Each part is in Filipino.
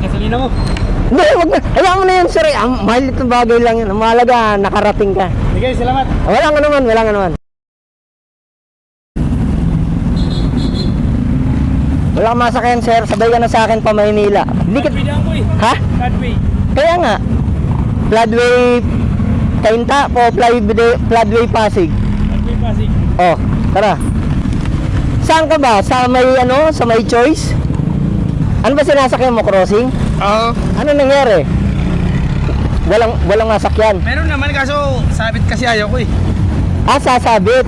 Gasolina mo. Hindi, wag na. Hayaan mo na yun, sir. Ang mahal itong bagay lang yun. Ang mahalaga, nakarating ka. Sige, salamat. Wala nga naman, wala nga naman. Wala kang masakyan, sir. Sabay ka na sa akin pa Maynila. Hindi ka... Eh. Ha? Cadway. Kaya nga. Floodway Kainta po, Floodway, Floodway Pasig. Cadway Pasig. Oh, tara. Saan ka ba? Sa may ano? Sa may choice? Ano ba sinasakyan mo? Crossing? Oo. Ano nangyari? Walang walang masakyan. Meron naman kaso sabit kasi ayaw ko eh. Ah, sasabit.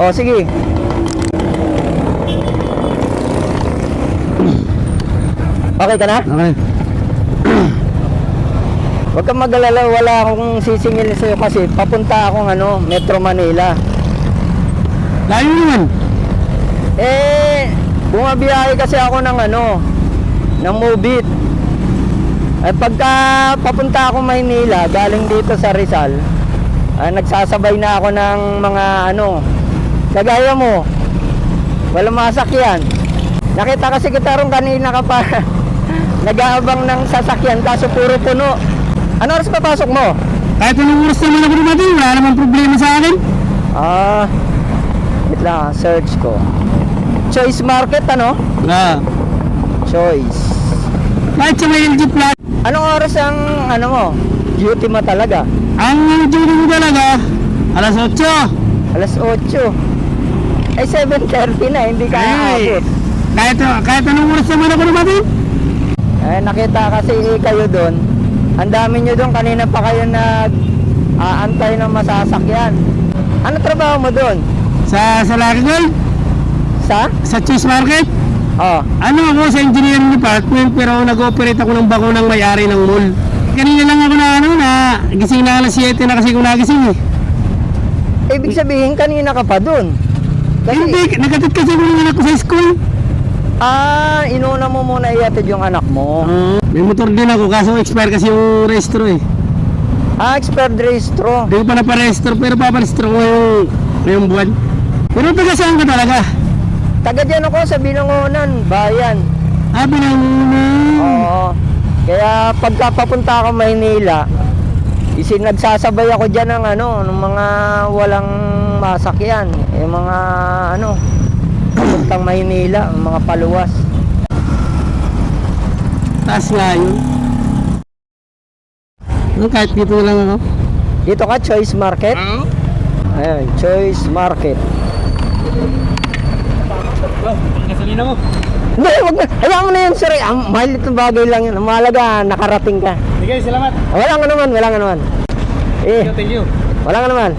O, sige. Okay ka na? Okay. Huwag kang mag-alala, wala akong sisingil sa'yo kasi papunta akong ano, Metro Manila. Layo naman. Eh, bumabiyahe kasi ako ng ano, ng Mobit. At pagka papunta ako Maynila, galing dito sa Rizal, ah, nagsasabay na ako ng mga ano, kagaya mo, walang masakyan. Nakita kasi kita ron kanina ka pa, nag-aabang ng sasakyan kaso puro puno. Ano oras papasok mo? Kahit anong oras naman ako dumating, wala naman problema sa akin. Ah, wait lang, search ko. Choice Market, ano? Na. Choice. Kahit sa may LG Plus, Anong oras ang ano mo? Duty mo talaga? ang duty mo talaga, alas 8. Alas 8. Eh 7.30 na, hindi ka Ay. aabot. Kahit, kahit anong oras naman ako dumating. Eh nakita kasi kayo doon. Ang dami nyo doon, kanina pa kayo nag aantay ng masasakyan. Ano trabaho mo doon? Sa, sa Gold, Sa? sa Cheese Market. Oh, Ano ako sa engineering department pero nag-operate ako ng bako ng may-ari ng mall. Kanina lang ako na ano na gising na alas 7 na kasi kung nagising eh. ibig sabihin kanina ka pa doon. Hindi, Kasi, nagatit kasi ako ng anak ko sa school. ah, inuna mo muna iatid yung anak mo. Oo. may motor din ako kaso expire kasi yung restro eh. Ah, expert registro. Hindi ko pa naparestro pero paparestro ko ngayong, ngayong buwan. Pero taga saan ka talaga? Taga dyan ako sa Binangonan, bayan. Ah, pinangunan. Oo. Kaya pagka papunta ako Maynila, isin nagsasabay ako diyan ng ano, ng mga walang masakyan, yung mga ano, papuntang Maynila, mga paluwas. Taas nga yun. Ano, kahit dito lang ako. Dito ka, Choice Market. Oo. Ayun, Choice Market. Gasolina mo. Hindi, wag na. Hayaan mo na yun, sir. Ang mahal itong bagay lang yun. Ang mahalaga, nakarating ka. Sige, salamat. Wala nga naman, wala nga naman. Eh, Thank you. wala nga naman.